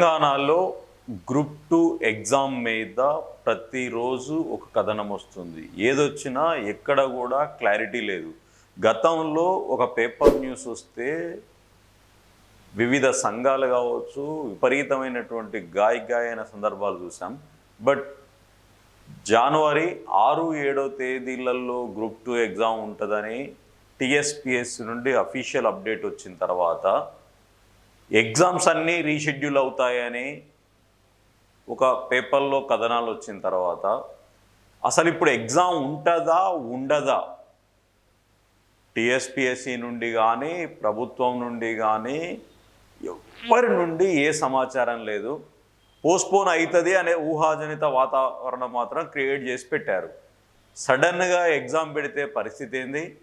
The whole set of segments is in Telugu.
తెలంగాణలో గ్రూప్ టూ ఎగ్జామ్ మీద ప్రతిరోజు ఒక కథనం వస్తుంది. ఏదొచ్చినా ఎక్కడ కూడా క్లారిటీ లేదు. గతంలో ఒక పేపర్ న్యూస్ వస్తే వివిధ సంఘాలు కావచ్చు విపరీతమైనటువంటి గాయ గాయన సందర్భాలు చూసాం. బట్ జనవరి ఆరు ఏడో తేదీలలో గ్రూప్ టూ ఎగ్జామ్ ఉంటుందని టిఎస్పిఎస్సి నుండి అఫీషియల్ అప్డేట్ వచ్చిన తర్వాత ఎగ్జామ్స్ అన్నీ రీషెడ్యూల్ అవుతాయని ఒక పేపర్లో కథనాలు వచ్చిన తర్వాత అసలు ఇప్పుడు ఎగ్జామ్ ఉంటుందా ఉండదా? టీఎస్పిఎస్సి నుండి కానీ ప్రభుత్వం నుండి కానీ ఎవరి నుండి ఏ సమాచారం లేదు. పోస్ట్పోన్ అవుతుంది అనే ఊహాజనిత వాతావరణం మాత్రం క్రియేట్ చేసి పెట్టారు. సడన్గా ఎగ్జామ్ పెడితే పరిస్థితి ఏంది?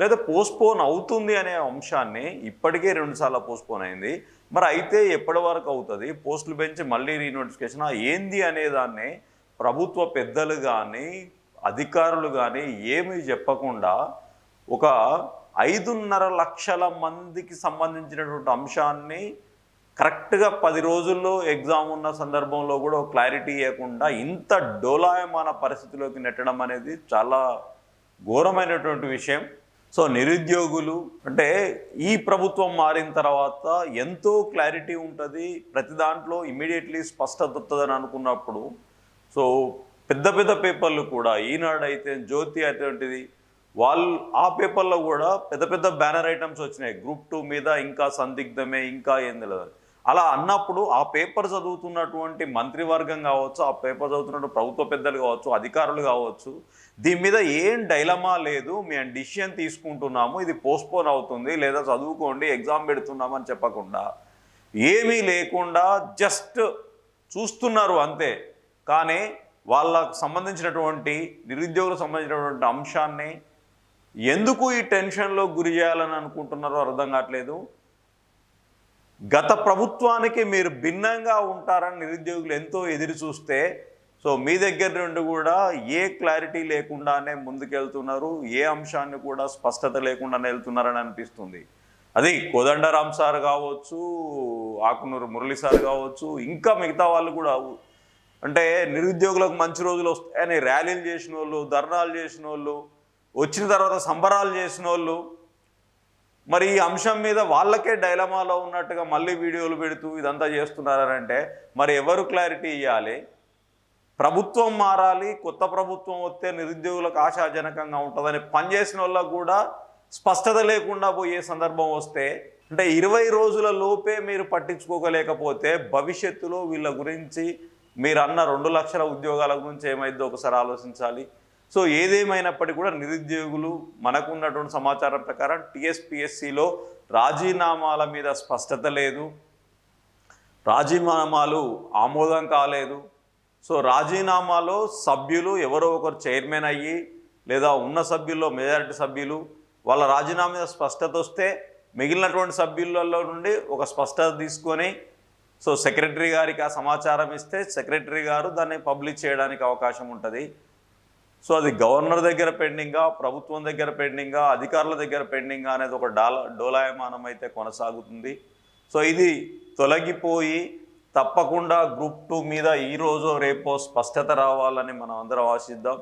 లేదా పోస్ట్పోన్ అవుతుంది అనే అంశాన్ని ఇప్పటికే రెండుసార్లు పోస్ట్పోన్ అయింది. మరి అయితే ఎప్పటి వరకు అవుతుంది? పోస్టులు పెంచి మళ్ళీ రీనోటిఫికేషన్ ఏంది అనే దాన్ని ప్రభుత్వ పెద్దలు కానీ అధికారులు కానీ ఏమీ చెప్పకుండా ఒక ఐదున్నర లక్షల మందికి సంబంధించినటువంటి అంశాన్ని కరెక్ట్గా పది రోజుల్లో ఎగ్జామ్ ఉన్న సందర్భంలో కూడా ఒక క్లారిటీ ఇవ్వకుండా ఇంత డోలాయమాన పరిస్థితిలోకి నెట్టడం అనేది చాలా ఘోరమైనటువంటి విషయం. సో నిరుద్యోగులు అంటే ఈ ప్రభుత్వం మారిన తర్వాత ఎంతో క్లారిటీ ఉంటుంది ప్రతి దాంట్లో ఇమీడియట్లీ స్పష్టత వస్తుందని అనుకున్నప్పుడు. సో పెద్ద పెద్ద పేపర్లు కూడా ఈనాడైతే జ్యోతి అటువంటిది వాళ్ళు ఆ పేపర్లో కూడా పెద్ద పెద్ద బ్యానర్ ఐటమ్స్ వచ్చినాయి. గ్రూప్ టూ మీద ఇంకా సందిగ్ధమే ఇంకా ఏం లేదని అలా అన్నప్పుడు ఆ పేపర్ చదువుతున్నటువంటి మంత్రివర్గం కావచ్చు ఆ పేపర్ చదువుతున్నటువంటి ప్రభుత్వ పెద్దలు కావచ్చు అధికారులు కావచ్చు దీని మీద ఏం డైలమా లేదు మేము డిసిషన్ తీసుకుంటున్నాము ఇది పోస్ట్పోన్ అవుతుంది లేదా చదువుకోండి ఎగ్జామ్ పెడుతున్నాము అని చెప్పకుండా ఏమీ లేకుండా జస్ట్ చూస్తున్నారు అంతే. కానీ వాళ్ళకు సంబంధించినటువంటి నిరుద్యోగులకు సంబంధించినటువంటి అంశాన్ని ఎందుకు ఈ టెన్షన్లో గురి చేయాలని అనుకుంటున్నారో అర్థం కావట్లేదు. గత ప్రభుత్వానికి మీరు భిన్నంగా ఉంటారని నిరుద్యోగులు ఎంతో ఎదురు చూస్తే సో మీ దగ్గర నుండి కూడా ఏ క్లారిటీ లేకుండానే ముందుకెళ్తున్నారు ఏ అంశాన్ని కూడా స్పష్టత లేకుండానే వెళ్తున్నారని అనిపిస్తుంది. అది కోదండరామ్ సార్ కావచ్చు ఆకునూరు మురళి సార్ కావచ్చు ఇంకా మిగతా వాళ్ళు కూడా అంటే నిరుద్యోగులకు మంచి రోజులు వస్తాయని ర్యాలీలు చేసిన వాళ్ళు ధర్నాలు చేసిన వాళ్ళు వచ్చిన తర్వాత సంబరాలు చేసిన వాళ్ళు మరి ఈ అంశం మీద వాళ్ళకే డైలమాలో ఉన్నట్టుగా మళ్ళీ వీడియోలు పెడుతూ ఇదంతా చేస్తున్నారంటే మరి ఎవరు క్లారిటీ ఇవ్వాలి ప్రభుత్వం మారాలి కొత్త ప్రభుత్వం వస్తే నిరుద్యోగులకు ఆశాజనకంగా ఉంటుందని పనిచేసిన వాళ్ళకు కూడా స్పష్టత లేకుండా పోయే సందర్భం వస్తే అంటే ఇరవై రోజుల లోపే మీరు పట్టించుకోగలేకపోతే భవిష్యత్తులో వీళ్ళ గురించి మీరు అన్న రెండు లక్షల ఉద్యోగాల గురించి ఏమైందో ఒకసారి ఆలోచించాలి. సో ఏదేమైనప్పటికీ కూడా నిరుద్యోగులు మనకున్నటువంటి సమాచారం ప్రకారం టీఎస్పిఎస్సిలో రాజీనామాల మీద స్పష్టత లేదు. రాజీనామాలు ఆమోదం కాలేదు. సో రాజీనామాలో సభ్యులు ఎవరో ఒకరు చైర్మన్ అయ్యి లేదా ఉన్న సభ్యుల్లో మెజారిటీ సభ్యులు వాళ్ళ రాజీనామా మీద స్పష్టత వస్తే మిగిలినటువంటి సభ్యులలో నుండి ఒక స్పష్టత తీసుకొని సో సెక్రటరీ గారికి ఆ సమాచారం ఇస్తే సెక్రటరీ గారు దాన్ని పబ్లిష్ చేయడానికి అవకాశం ఉంటుంది. సో అది గవర్నర్ దగ్గర పెండింగా ప్రభుత్వం దగ్గర పెండింగా అధికారుల దగ్గర పెండింగా అనేది ఒక డాల డోలాయమానం అయితే కొనసాగుతుంది. సో ఇది తొలగిపోయి తప్పకుండా గ్రూప్ టూ మీద ఈరోజు రేపో స్పష్టత రావాలని మనం అందరం ఆశిద్దాం.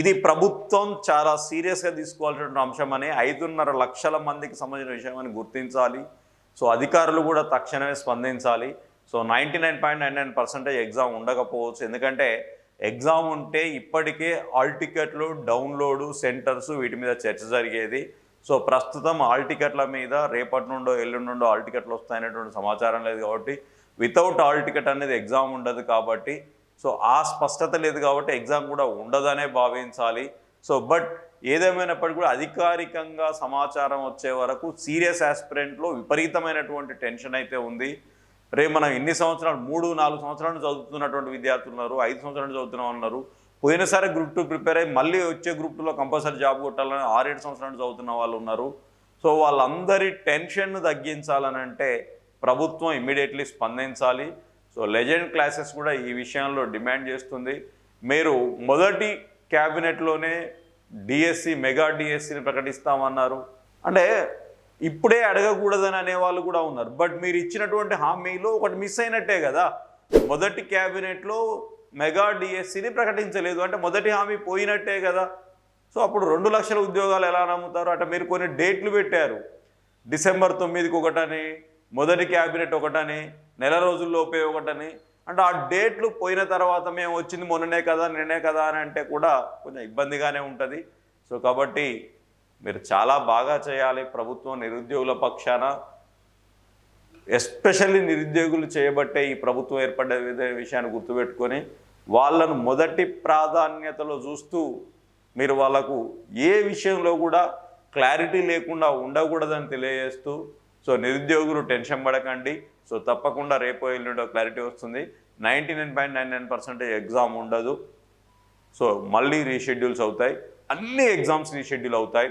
ఇది ప్రభుత్వం చాలా సీరియస్గా తీసుకోవాల్సిన అంశం అని ఐదున్నర లక్షల మందికి సంబంధించిన విషయం అని గుర్తించాలి. సో అధికారులు కూడా తక్షణమే స్పందించాలి. So ninety nine point nine nine percentage exam ఉండకపోవచ్చు. ఎందుకంటే ఎగ్జామ్ ఉంటే ఇప్పటికే ఆల్ టికెట్లు డౌన్లోడు సెంటర్స్ వీటి మీద చర్చ జరిగేది. సో ప్రస్తుతం ఆల్ టికెట్ల మీద రేపటి నుండో ఎల్లుండి నుండో ఆల్ టికెట్లు వస్తాయనేటువంటి సమాచారం లేదు కాబట్టి వితౌట్ ఆల్ టికెట్ అనేది ఎగ్జామ్ ఉండదు కాబట్టి సో ఆ స్పష్టత లేదు కాబట్టి ఎగ్జామ్ కూడా ఉండదనే భావించాలి. సో బట్ ఏదేమైనప్పటికీ కూడా అధికారికంగా సమాచారం వచ్చే వరకు సీరియస్ ఆస్పిరెంట్లో విపరీతమైనటువంటి టెన్షన్ అయితే ఉంది. రేపు మనం ఎన్ని సంవత్సరాలు మూడు నాలుగు సంవత్సరాలు చదువుతున్నటువంటి విద్యార్థులు ఉన్నారు ఐదు సంవత్సరాలు చదువుతున్న ఉన్నారు పోయినసారి గ్రూప్ టూ ప్రిపేర్ అయ్యి మళ్ళీ వచ్చే గ్రూప్ టూలో కంపల్సరీ జాబ్ కొట్టాలని ఆరేడు సంవత్సరాలు చదువుతున్న వాళ్ళు ఉన్నారు. సో వాళ్ళందరి టెన్షన్ తగ్గించాలని అంటే ప్రభుత్వం ఇమ్మీడియట్లీ స్పందించాలి. సో లెజెండ్ క్లాసెస్ కూడా ఈ విషయంలో డిమాండ్ చేస్తుంది. మీరు మొదటి క్యాబినెట్లోనే డిఎస్సి మెగా డిఎస్సిని ప్రకటిస్తామన్నారు. అంటే ఇప్పుడే అడగకూడదని అనే వాళ్ళు కూడా ఉన్నారు. బట్ మీరు ఇచ్చినటువంటి హామీలో ఒకటి మిస్ అయినట్టే కదా. మొదటి క్యాబినెట్లో మెగా డిఎస్సిని ప్రకటించలేదు. అంటే మొదటి హామీ పోయినట్టే కదా. సో అప్పుడు రెండు లక్షల ఉద్యోగాలు ఎలా నమ్ముతారు? అంటే మీరు కొన్ని డేట్లు పెట్టారు. డిసెంబర్ తొమ్మిదికి ఒకటని మొదటి క్యాబినెట్ ఒకటని నెల రోజుల్లోపే ఒకటని. అంటే ఆ డేట్లు పోయిన తర్వాత మేము వచ్చింది మొన్ననే కదా నిన్నే కదా అని అంటే కూడా కొంచెం ఇబ్బందిగానే ఉంటుంది. సో కాబట్టి మీరు చాలా బాగా చేయాలి ప్రభుత్వం నిరుద్యోగుల పక్షాన. ఎస్పెషల్లీ నిరుద్యోగులు చేయబట్టే ఈ ప్రభుత్వం ఏర్పడ్డ విషయాన్ని గుర్తుపెట్టుకొని వాళ్ళను మొదటి ప్రాధాన్యతలో చూస్తూ మీరు వాళ్ళకు ఏ విషయంలో కూడా క్లారిటీ లేకుండా ఉండకూడదని తెలియజేస్తూ సో నిరుద్యోగులు టెన్షన్ పడకండి. సో తప్పకుండా రేపో ఎల్లుండో క్లారిటీ వస్తుంది. Ninety nine point nine nine percentage exam ఉండదు. సో మళ్ళీ రీషెడ్యూల్స్ అవుతాయి. అన్ని ఎగ్జామ్స్ రీషెడ్యూల్ అవుతాయి.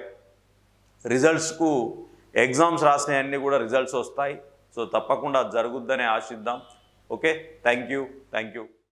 రిజల్ట్స్కు ఎగ్జామ్స్ రాసినవన్నీ కూడా రిజల్ట్స్ వస్తాయి. సో తప్పకుండా జరుగుద్దని ఆశిద్దాం. Okay? Thank you thank you